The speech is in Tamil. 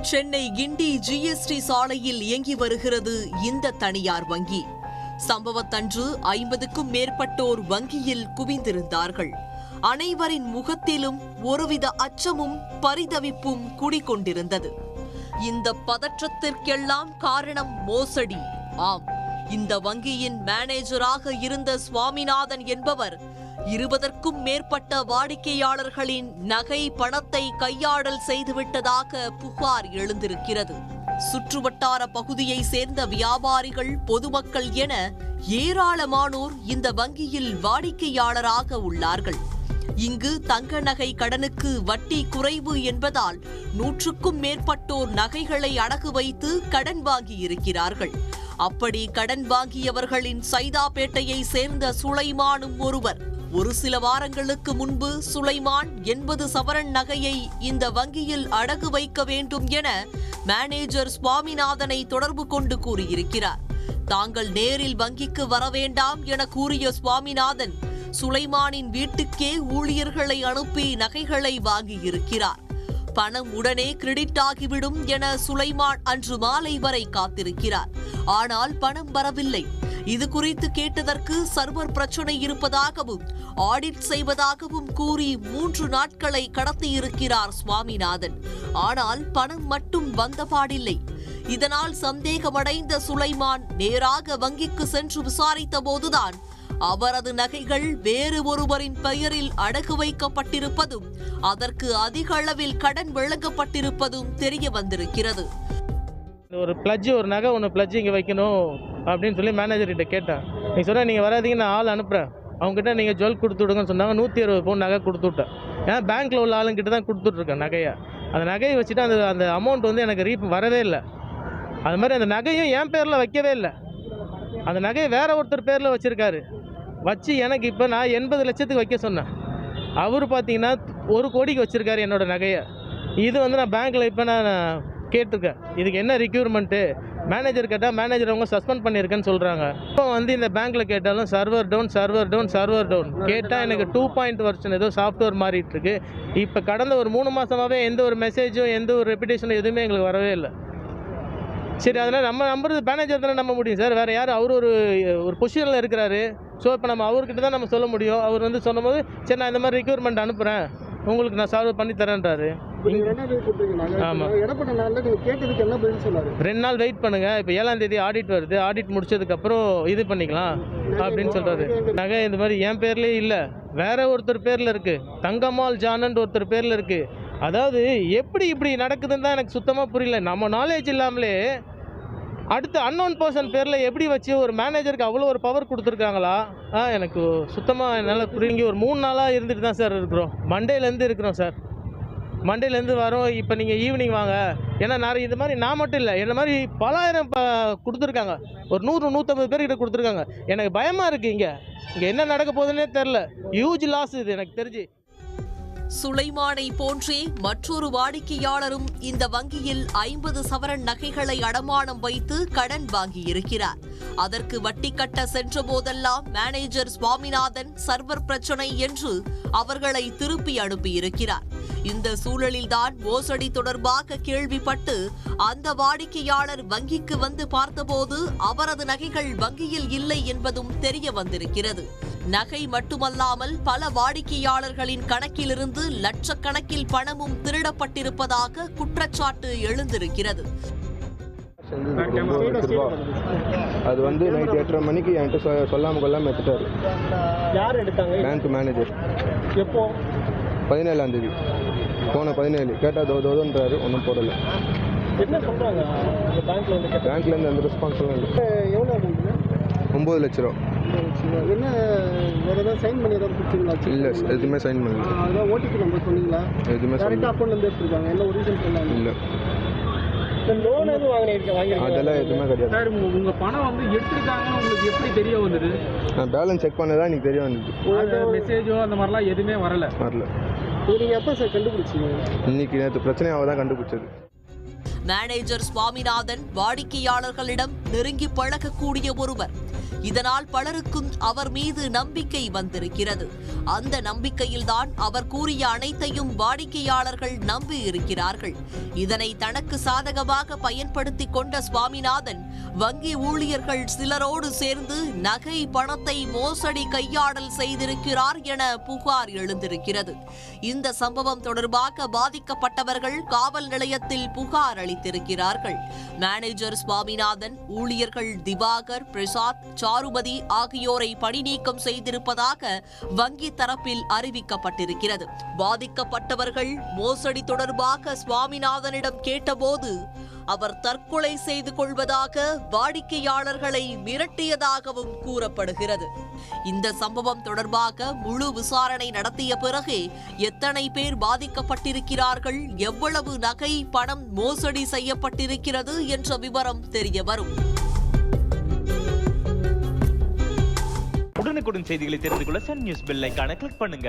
சென்னை கிண்டி ஜிஎஸ்டி சாலையில் இயங்கி வருகிறது இந்த தனியார் வங்கி. சம்பவத்தன்று ஐம்பதுக்கும் மேற்பட்டோர் வங்கியில் குவிந்திருந்தார்கள். அனைவரின் முகத்திலும் ஒருவித அச்சமும் பரிதவிப்பும் குடிகொண்டிருந்தது. இந்த பதற்றத்திற்கெல்லாம் காரணம் மோசடி. ஆம் இந்த வங்கியின் மேனேஜராக இருந்த சுவாமிநாதன் என்பவர் இருபதற்கும் மேற்பட்ட வாடிக்கையாளர்களின் நகை பணத்தை கையாடல் செய்துவிட்டதாக புகார் எழுந்திருக்கிறது. சுற்றுவட்டார பகுதியை சேர்ந்த வியாபாரிகள் பொதுமக்கள் என ஏராளமானோர் இந்த வங்கியில் வாடிக்கையாளராக உள்ளார்கள். இங்கு தங்க நகை கடனுக்கு வட்டி குறைவு என்பதால் நூற்றுக்கும் மேற்பட்டோர் நகைகளை அடகு வைத்து கடன் வாங்கி இருக்கிறார்கள் அப்படி கடன் வாங்கியவர்களின் சைதாப்பேட்டையை சேர்ந்த சுலைமானும் ஒருவர் ஒரு சில வாரங்களுக்கு முன்பு சுலைமான் எண்பது சவரன் நகையை இந்த வங்கியில் அடகு வைக்க வேண்டும் என மேனேஜர் சுவாமிநாதனை தொடர்பு கொண்டு கூறியிருக்கிறார். தாங்கள் நேரில் வங்கிக்கு வர வேண்டாம் என கூறிய சுவாமிநாதன் சுலைமானின் வீட்டுக்கே ஊழியர்களை அனுப்பி நகைகளை வாங்கியிருக்கிறார். பணம் உடனே கிரெடிட் ஆகிவிடும் என சுலைமான் அன்று மாலை வரை காத்திருக்கிறார். ஆனால் பணம் வரவில்லை. இது குறித்து கேட்டதற்கு சர்வர் பிரச்சனை இருப்பதாகவும் ஆடிட் செய்வதாகவும் கூறி மூன்று நாட்களை கடத்தியிருக்கிறார் சுவாமிநாதன். ஆனால் பணம் மட்டும் வந்தபாடில்லை. இதனால் சந்தேகமடைந்த சுலைமான் நேராக வங்கிக்கு சென்று விசாரித்த போதுதான் அவரது நகைகள் வேறு ஒருவரின் பெயரில் அடகு வைக்கப்பட்டிருப்பதும் அதற்கு அதிக அளவில் கடன் வழங்கப்பட்டிருப்பதும் தெரிய வந்திருக்கிறது. ஒரு பிளட்ஜ் ஒரு நகை ஒன்று பிளட்ஜ் இங்கே வைக்கணும் அப்படின்னு சொல்லி மேனேஜர்கிட்ட கேட்டேன். நீ சொன்ன நீங்கள் வராதீங்க நான் ஆள் அனுப்புகிறேன் அவங்ககிட்ட நீங்கள் ஜுவல் கொடுத்து விடுங்கன்னு சொன்னாங்க. நூற்றி அறுபது பவுன் நகை கொடுத்து விட்டேன். பேங்க்கில் உள்ள ஆளுங்கிட்ட தான் கொடுத்துட்ருக்கேன் நகையை. அந்த நகையை வச்சுட்டு அந்த அந்த அமௌண்ட் வந்து எனக்கு ரீப் வரவே இல்லை. அது மாதிரி அந்த நகையும் என் பேரில் வைக்கவே இல்லை. அந்த நகையை வேற ஒருத்தர் பேரில் வச்சுருக்காரு. வச்சு எனக்கு இப்போ நான் எண்பது லட்சத்துக்கு வைக்க சொன்னேன். அவர் பார்த்தீங்கன்னா ஒரு கோடிக்கு வச்சுருக்காரு என்னோடய நகையை. இது வந்து நான் பேங்க்கில் இப்போ நான் கேட்டிருக்கேன். இதுக்கு என்ன ரிக்யூர்மெண்ட்டு மேனேஜர் கேட்டால் மேனேஜர் அவங்க சஸ்பெண்ட் பண்ணியிருக்கேன்னு சொல்கிறாங்க இப்போ வந்து இந்த பேங்க்கில் கேட்டாலும் server down server down server down கேட்டால் எனக்கு டூ பாயிண்ட் வருஷன் ஏதோ சாஃப்ட்வேர் மாறிட்டுருக்கு இப்போ கடந்த ஒரு மூணு மாதமாகவே எந்த ஒரு மெசேஜும் எந்த ஒரு ரெப்பிடேஷனும் எதுவுமே எங்களுக்கு வரவே இல்லை. சரி அதனால் நம்ம நம்புறது மேனேஜர் தானே நம்ப முடியும் சார். வேறு யார் அவர் ஒரு ஒரு பொசிஷனில் இருக்கிறாரு. ஸோ இப்போ நம்ம அவர்கிட்ட தான் நம்ம சொல்ல முடியும். அவர் வந்து சொன்னபோது சரி நான் இந்த மாதிரி ரெக்யூர்மெண்ட் அனுப்புகிறேன் உங்களுக்கு நான் சால்வ் பண்ணி தரேன்றாரு. ரெண்டு நாள் வெயிட் பண்ணுங்க. இப்போ ஏழாம் தேதி ஆடிட் வருது. ஆடிட் முடிச்சதுக்கப்புறம் இது பண்ணிக்கலாம் அப்படின்னு சொல்றாரு. நகை இந்த மாதிரி என் பேர்லேயே இல்லை. வேற ஒருத்தர் பேரில் இருக்கு. தங்கம்மாள் ஜானன் ஒருத்தர் பேரில் இருக்கு. அதாவது எப்படி இப்படி நடக்குதுன்னு தான் எனக்கு சுத்தமாக புரியல. நம்ம நாலேஜ் இல்லாமலே அடுத்த அன்னோன் பர்சன் பேரில் எப்படி வச்சு ஒரு மேனேஜருக்கு அவ்வளோ ஒரு பவர் கொடுத்துருக்காங்களா? ஆ எனக்கு சுத்தமாக என்னால் புரியுங்க ஒரு மூணு நாளாக இருந்துட்டு தான் சார் இருக்கிறோம். மண்டேலேருந்து இருக்கிறோம் சார் மண்டேலேருந்து வரோம். இப்போ நீங்கள் ஈவினிங் வாங்க. ஏன்னா நிறைய இது மாதிரி நான் மட்டும் இல்லை. என்ன மாதிரி பலாயிரம் ப கொடுத்துருக்காங்க. ஒரு நூறு நூற்றம்பது பேர்கிட்ட கொடுத்துருக்காங்க. எனக்கு பயமாக இருக்குது இங்கே. இங்கே என்ன நடக்க போகுதுன்னே தெரில ஹியூஜ் லாஸ் இது எனக்கு தெரிஞ்சு. சுலைமானை போன்றே மற்றொரு வாடிக்கையாளரும் இந்த வங்கியில் ஐம்பது சவரன் நகைகளை அடமானம் வைத்து கடன் வாங்கியிருக்கிறார். அதற்கு வட்டி கட்ட சென்ற போதெல்லாம் மேனேஜர் சுவாமிநாதன் சர்வர் பிரச்சனை என்று அவர்களை திருப்பி அனுப்பியிருக்கிறார். இந்த சூழலில்தான் மோசடி தொடர்பாக கேள்விப்பட்டு அந்த வாடிக்கையாளர் வங்கிக்கு வந்து பார்த்தபோது அவரது நகைகள் வங்கியில் இல்லை என்பதும் தெரிய வந்திருக்கிறது. நகை மட்டுமல்லாமல் பல வாடிக்கையாளர்களின் கணக்கிலிருந்து லட்சக்கணக்கில் பணமும் திருடப்பட்டிருப்பதாக குற்றச்சாட்டு எழுந்திருக்கிறது. அது வந்து நைட் எட்டரை மணிக்கு என்கிட்ட சொ சொல்லாமல் கொள்ளாமல் எடுத்துட்டாரு. யார் எடுத்தாங்க? பேங்க் மேனேஜர் எப்போ? பதினேழாம் தேதி. போன பதினேழு. கேட்டால் தோ தோதுன்றாரு. ஒன்றும் போடலை. என்ன சொல்றாங்க? இந்த பேங்க்ல வந்து கேட்ட பேங்க்லேருந்து எந்த ரெஸ்பான்ஸும் இல்லை. எவ்வளோ ஒம்பது லட்ச ரூபா. என்ன வேற ஏதாவது சைன் பண்ணி ஏதாவது கொடுத்தீங்களா? இல்லை எதுவுமே சைன் பண்ணல. அதான் ஓடிபி நம்பர் சொன்னீங்களா? எதுவுமே டேரெக்டாக சொல்லல அக்கௌண்ட்ல இருந்து எடுத்துருக்காங்க. என்ன ஒரு ரீசன் சொன்னாங்க? இல்லை. அதெல்லாம் எதுவுமே கிடையாது. சார் உங்க பணம் வந்து எடுத்துருக்காங்கன்னு உங்களுக்கு எப்படி தெரிய வந்தது? நான் பேலன்ஸ் செக் பண்ணதான் எனக்கு தெரிய வந்தது. மெசேஜோ அந்த மாதிரிலாம் எதுவுமே வரல. வரல. இது நீங்கள் எப்போ சார் கண்டுபிடிச்சீங்க? இன்னைக்கு நேற்று பிரச்சனையாக தான் கண்டுபிடிச்சது. மேனேஜர் சுவாமிநாதன் வாடிக்கையாளர்களிடம் நெருங்கி பழகக்கூடிய ஒருவர். இதனால் பலருக்கும் அவர் மீது நம்பிக்கை வந்திருக்கிறது. அந்த நம்பிக்கையில்தான் அவர் கூறிய அனைத்தையும் வாடிக்கையாளர்கள் நம்பி இருக்கிறார்கள். இதனை தனக்கு சாதகமாக பயன்படுத்திக் கொண்ட சுவாமிநாதன் வங்கி ஊழியர்கள் சிலரோடு சேர்ந்து நகை பணத்தை மோசடி கையாடல் செய்திருக்கிறார் என புகார் எழுந்திருக்கிறது. இந்த சம்பவம் தொடர்பாக பாதிக்கப்பட்டவர்கள் காவல் நிலையத்தில் புகார் அளித்திருக்கிறார்கள். மேனேஜர் சுவாமிநாதன் ஊழியர்கள் திவாகர் பிரசாத் சாருபதி ஆகியோரை பணி நீக்கம் செய்திருப்பதாக வங்கி தரப்பில் அறிவிக்கப்பட்டிருக்கிறது. பாதிக்கப்பட்டவர்கள் மோசடி தொடர்பாக சுவாமிநாதனிடம் கேட்டபோது அவர் தற்கொலை செய்து கொள்வதாக வாடிக்கையாளர்களை மிரட்டியதாகவும் கூறப்படுகிறது. இந்த சம்பவம் தொடர்பாக முழு விசாரணை நடத்திய பிறகு எத்தனை பேர் பாதிக்கப்பட்டிருக்கிறார்கள் எவ்வளவு நகை பணம் மோசடி செய்யப்பட்டிருக்கிறது என்ற விவரம் தெரிய வரும். உடனுக்குடன் செய்திகளை தெரிந்து கொள்ள சன் நியூஸ் பெல் கிளிக் பண்ணுங்க.